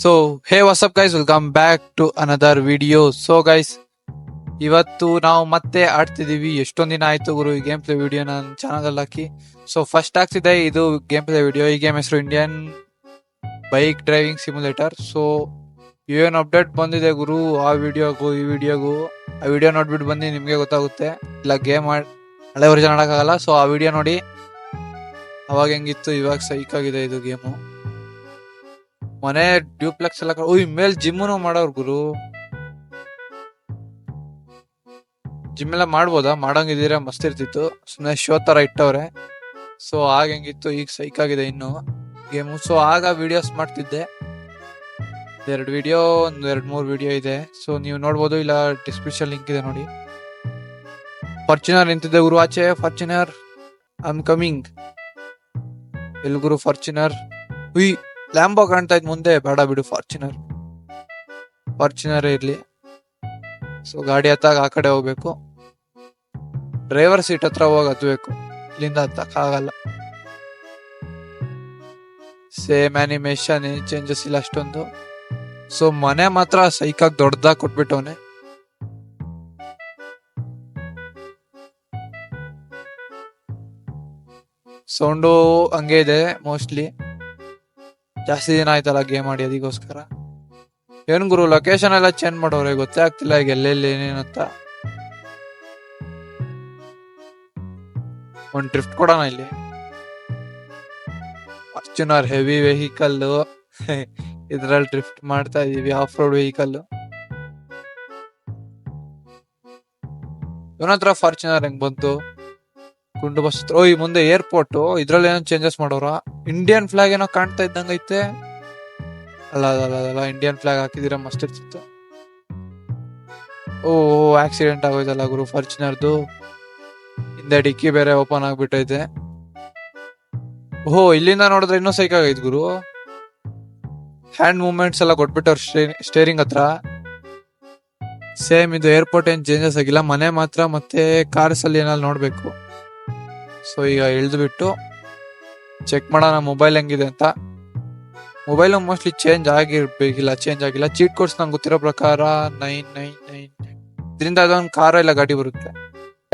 So hey what's up guys welcome back to another video so guys ಇವತ್ತು ನಾವು ಮತ್ತೆ ಆಡ್ತಿದೀವಿ ಎಷ್ಟೊಂದು ದಿನ ಆಯ್ತು ಗುರು ಈ ಗೇಮ್ ಪ್ಲೇ ವಿಡಿಯೋ ನನ್ನ ಚಾನಲ್ ಹಾಕಿ. ಸೊ ಫಸ್ಟ್ ಆಗ್ತಿದೆ ಇದು ಗೇಮ್ ಪ್ಲೇ ವಿಡಿಯೋ ಈ ಗೇಮ್ ಹೆಸರು Indian bike driving simulator so ಏನು ಅಪ್ಡೇಟ್ ಬಂದಿದೆ ಗುರು? ಆ ವಿಡಿಯೋಗೂ ಈ ವಿಡಿಯೋಗೂ ಆ ವಿಡಿಯೋ ನೋಡ್ಬಿಟ್ಟು ಬಂದು ನಿಮಗೆ ಗೊತ್ತಾಗುತ್ತೆ. ಇಲ್ಲ ಗೇಮ್ ಹಳೆ ವರ್ಜನ್ ಆಡೋಕ್ಕಾಗಲ್ಲ. ಸೊ ಆ ವಿಡಿಯೋ ನೋಡಿ. ಅವಾಗ ಹೆಂಗಿತ್ತು? ಇವಾಗ ಸೈಕ್ ಆಗಿದೆ ಇದು ಗೇಮು ಮನೆ ಡ್ಯೂಪ್ಲೆಕ್ಸ್ ಎಲ್ಲ ಓ ಮೇಲ್ ಜಿಮ್ಮನು ಮಾಡೋರ್ ಗುರು. ಜಿಮ್ ಎಲ್ಲ ಮಾಡ್ಬೋದಾ? ಮಾಡಂಗಿದ್ದೀರಾ? ಮಸ್ತ್ ಇರ್ತಿತ್ತು. ಸುಮ್ಮನೆ ಶೋ ತರ ಇಟ್ಟವ್ರೆ. ಸೊ ಆಗ ಹೆಂಗಿತ್ತು? ಈಗ ಸೈಕ್ ಆಗಿದೆ ಇನ್ನು. ಗೇಮು ಸೊ ಆಗ ವಿಡಿಯೋಸ್ ಮಾಡ್ತಿದ್ದೆ. ಎರಡು ವಿಡಿಯೋ ಒಂದು ಎರಡು ಮೂರು ವಿಡಿಯೋ ಇದೆ. ಸೊ ನೀವು ನೋಡ್ಬೋದು. ಇಲ್ಲ ಡಿಸ್ಕ್ರಿಪ್ಷನ್ ಲಿಂಕ್ ಇದೆ ನೋಡಿ. ಫಾರ್ಚುನರ್ ನಿಂತಿದ್ದೆ ಗುರು ಆಚೆ. ಫಾರ್ಚುನರ್ ಐ ಆಮ್ ಕಮಿಂಗ್ ಎಲ್ ಗುರು ಫಾರ್ಚುನರ್ ಉಯ್ ಲ್ಯಾಂಬೋ ಕಾಣ್ತಾ ಇದ್ ಮುಂದೆ, ಬೇಡ ಬಿಡು ಫಾರ್ಚುನರ್ ಫಾರ್ಚುನರ್ ಇರ್ಲಿ. ಸೊ ಗಾಡಿ ಹತ್ತಾಗ ಆ ಕಡೆ ಹೋಗ್ಬೇಕು. ಡ್ರೈವರ್ ಸೀಟ್ ಹತ್ರ ಹೋಗಿ ಹತ್ಬೇಕು. ಇಲ್ಲಿಂದ ಹತ್ತಕ್ ಆಗಲ್ಲ. ಸೇಮ್ ಅನಿಮೇಷನ್ ಚೇಂಜಸ್ ಇಲ್ಲ ಅಷ್ಟೊಂದು. ಸೊ ಮನೆ ಮಾತ್ರ ಸೈಕಾಗ್ ದೊಡ್ಡದಾಗಿ ಕೊಟ್ಬಿಟ್ಟವನೆ. ಸೌಂಡು ಹಂಗೆ ಇದೆ ಮೋಸ್ಟ್ಲಿ ಜಾಸ್ತಿ ದಿನ ಆಯ್ತಲ್ಲ ಗೇಮ್ ಆಡಿ ಅದಕ್ಕೋಸ್ಕರ ಏನ್ ಗುರು ಲೊಕೇಶನ್ ಎಲ್ಲ ಚೇಂಜ್ ಮಾಡೋರೆ ಗೊತ್ತೇ ಆಗ್ತಿಲ್ಲ ಈಗ ಎಲ್ಲೆಲ್ಲಿ ಏನೇನಂತ ಒಂದ್ ಡ್ರಿಫ್ಟ್ ಕೊಡೋಣ ಇಲ್ಲಿ. ಫಾರ್ಚುನರ್ ಹೆವಿ ವೆಹಿಕಲ್ ಇದ್ರಲ್ಲಿ ಡ್ರಿಫ್ಟ್ ಮಾಡ್ತಾ ಇದೀವಿ ಆಫ್ ರೋಡ್ ವೆಹಿಕಲ್ ಇವನತ್ರ ಫಾರ್ಚುನರ್ ಹೆಂಗ್ ಬಂತು? ಗುಂಡು ಬಸ್ ಹತ್ರ- ಓ ಈ ಮುಂದೆ ಏರ್ಪೋರ್ಟ್. ಇದ್ರಲ್ಲಿ ಏನೋ ಚೇಂಜಸ್ ಮಾಡೋರ ಇಂಡಿಯನ್ ಫ್ಲಾಗ್ ಏನೋ ಕಾಣ್ತಾ ಇದ್ದಂಗೈತೆ ಅಲ್ಲ ಅಲ್ಲ ಅಲ್ಲ, ಅಲ್ಲ ಇಂಡಿಯನ್ ಫ್ಲಾಗ್ ಹಾಕಿದಿರ ಮಸ್ತ್ ಇರ್ತಿತ್ತು ಓ ಆಕ್ಸಿಡೆಂಟ್ ಆಗೋಯ್ತಲ್ಲ ಗುರು ಫಾರ್ಚುನರ್ದು. ಹಿಂದೆ ಡಿಕ್ಕಿ ಬೇರೆ ಓಪನ್ ಆಗ್ಬಿಟ್ಟೈತೆ. ಓಹೋ ಇಲ್ಲಿಂದ ನೋಡಿದ್ರೆ ಇನ್ನೂ ಸೈಕ್ ಆಗೈತ್ ಗುರು. ಹ್ಯಾಂಡ್ ಮೂವ್ಮೆಂಟ್ಸ್ ಎಲ್ಲ ಕೊಟ್ಬಿಟ್ಟವ್ರು ಸ್ಟೇರಿಂಗ್ ಹತ್ರ. ಸೇಮ್ ಇದು ಏರ್ಪೋರ್ಟ್ ಏನ್ ಚೇಂಜಸ್ ಆಗಿಲ್ಲ. ಮನೆ ಮಾತ್ರ ಮತ್ತೆ ಕಾರ್ಸ್ ಅಲ್ಲಿ ಏನಾದ್ರು ನೋಡ್ಬೇಕು. ಸೊ ಈಗ ಇಳಿದುಬಿಟ್ಟು ಚೆಕ್ ಮಾಡೋಣ ಮೊಬೈಲ್ ಹೆಂಗಿದೆ ಅಂತ. ಮೊಬೈಲು ಮೋಸ್ಟ್ಲಿ ಚೇಂಜ್ ಆಗಿರ್ಬೇಕಿಲ್ಲ ಚೇಂಜ್ ಆಗಿಲ್ಲ. ಚೀಟ್ ಕೋಡ್ಸ್ ನಂಗೆ ಗೊತ್ತಿರೋ ಪ್ರಕಾರ ನೈನ್ ನೈನ್ ನೈನ್ ಇದರಿಂದ ಅದೊಂದು ಕಾರ ಇಲ್ಲ ಗಾಡಿ ಬರುತ್ತೆ.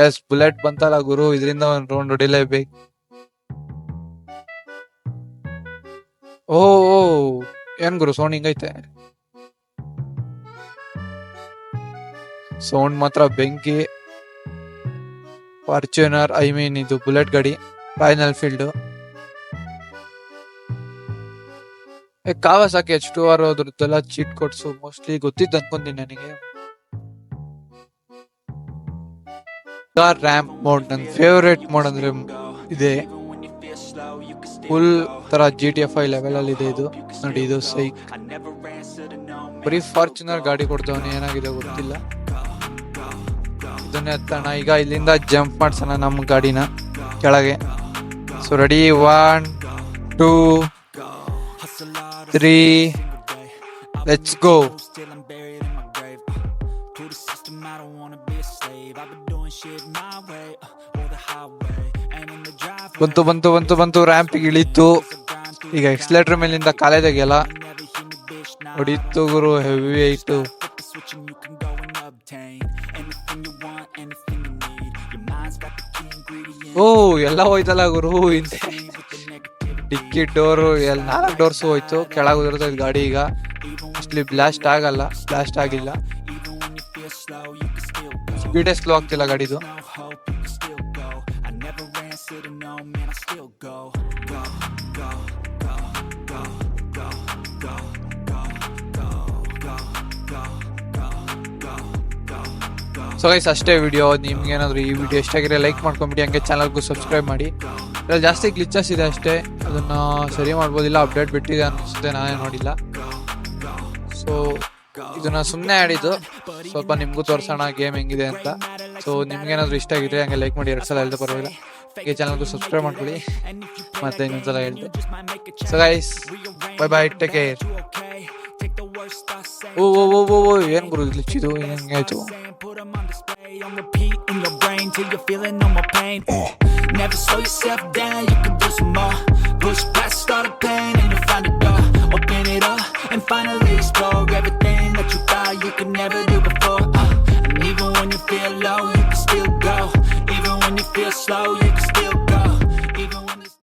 ಎಸ್ ಬುಲೆಟ್ ಬಂತಲ್ಲ ಗುರು ಇದರಿಂದ ಒಂದು ರೌಂಡ್ ಹೊಡಿಲೇಬೇಕು ಓ ಓ, ಏನ್ ಗುರು ಸೌಂಡ್ ಹಿಂಗೈತೆ? ಸೌಂಡ್ ಮಾತ್ರ ಬೆಂಕಿ. ಫಾರ್ಚುನರ್ ಐ ಮೀನ್ ಇದು ಬುಲೆಟ್ ಗಾಡಿ Royal Field Kawasaki H two R ಅದ್ರದ್ದೆಲ್ಲ cheat codes mostly ಗೊತ್ತಿದ್ದು ಅನ್ಕೊಂತೀನಿ ನನಗೆ. ಕಾರ್ ರ್ಯಾಂಪ್ ಮೋಡ್ ನನ್ನ ಫೇವ್ರೇಟ್ ಮೋಡ್ ಅಂದ್ರೆ ಇದೆ. ಫುಲ್ ತರ G T F I level ಅಲ್ಲಿ ಇದೆ ಇದು. ನೋಡಿ, ಇದು ಸೈಕ್ ಬರೀ ಫಾರ್ಚುನರ್ ಗಾಡಿ ಕೊಡ್ತವನೆ ಏನಾಗಿದೆ ಗೊತ್ತಿಲ್ಲ. ಅದನ್ನೇ ಈಗ ಇಲ್ಲಿಂದ ಜಂಪ್ ಮಾಡ್ಸೋಣ ನಮ್ಮ ಗಾಡಿನ ಕೆಳಗೆ. So ready one two three let's go ಬಂತು ಬಂತು ಬಂತು ಬಂತು. ರ್ಯಾಂಪ್ ಇಳಿತು. ಈಗ ಎಕ್ಸಲೇಟರ್ ಮೇಲಿಂದ ಕಾಲೇಜ್ ತೆಗಿಯಲ್ಲ. ಹೊಡಿತು ಗುರು ಹೆವಿ ಐಟು ಓ, ಎಲ್ಲ ಹೋಯ್ತಲ್ಲ ಗುರು, ಹಿಂದೆ. ಡಿಕ್ಕಿ ಡೋರು, ಎಲ್ಲ ನಾಲ್ಕು ಡೋರ್ಸ್ ಹೋಯ್ತು ಕೆಳಗೆ ಗಾಡಿ ಈಗ ಅಷ್ಟಲಿ ಬ್ಲಾಸ್ಟ್ ಆಗಲ್ಲ ಬ್ಲಾಸ್ಟ್ ಆಗಿಲ್ಲ. ಸ್ಪೀಡೇ ಸ್ಲೋ ಆಗ್ತಿಲ್ಲ ಗಾಡಿದು ಸೊ ಗೈಸ್ ಅಷ್ಟೇ ವಿಡಿಯೋ ನಿಮ್ಗೆ ಏನಾದ್ರು ಈ ವಿಡಿಯೋ ಇಷ್ಟ ಆಗಿದ್ರೆ ಲೈಕ್ ಮಾಡ್ಕೊಂಬಿಡಿ ಹಂಗೆ ಚಾನಲ್ಗೂ ಸಬ್ಸ್ಕ್ರೈಬ್ ಮಾಡಿ. ಇದ್ರಲ್ಲಿ ಜಾಸ್ತಿ ಗ್ಲಿಚಸ್ ಇದೆ ಅಷ್ಟೇ. ಅದನ್ನ ಸರಿ ಮಾಡ್ಬೋದಿಲ್ಲ ಅಪ್ಡೇಟ್ ಬಿಟ್ಟಿದೆ ಅನಿಸುತ್ತೆ, ನಾನೇ ನೋಡಿಲ್ಲ. ಸೊ ಇದನ್ನು ಸುಮ್ಮನೆ ಆಡಿದ್ದು ಸ್ವಲ್ಪ ನಿಮಗೂ ತೋರಿಸೋಣ ಗೇಮ್ ಹೆಂಗಿದೆ ಅಂತ. ಸೊ ನಿಮ್ಗೇನಾದ್ರು ಇಷ್ಟ ಆಗಿದ್ರೆ ಹಂಗೆ ಲೈಕ್ ಮಾಡಿ, ಎರಡು ಸಲ ಹೇಳ್ದೆ ಪರವಾಗಿಲ್ಲ. ಈ ಚಾನಲ್ಗೂ ಸಬ್ಸ್ಕ್ರೈಬ್ ಮಾಡ್ಕೊಳ್ಳಿ. ಮತ್ತೆ ಇನ್ನೊಂದ್ಸಲ ಹೇಳ್ದೆ. So guys bye bye take care ಓ ಓ ಓ ಓ ಏನು ಗುರು ಗ್ಲಿಚ್ ಇದು? ಹೆಂಗೆ on repeat in your brain till you're feeling no more pain. Never slow yourself down, you can do some more. Push past all the pain and you'll find a door. Open it up and finally explore everything that you thought you could never do before. Uh, and even when you feel low, you can still go. Even when you feel slow,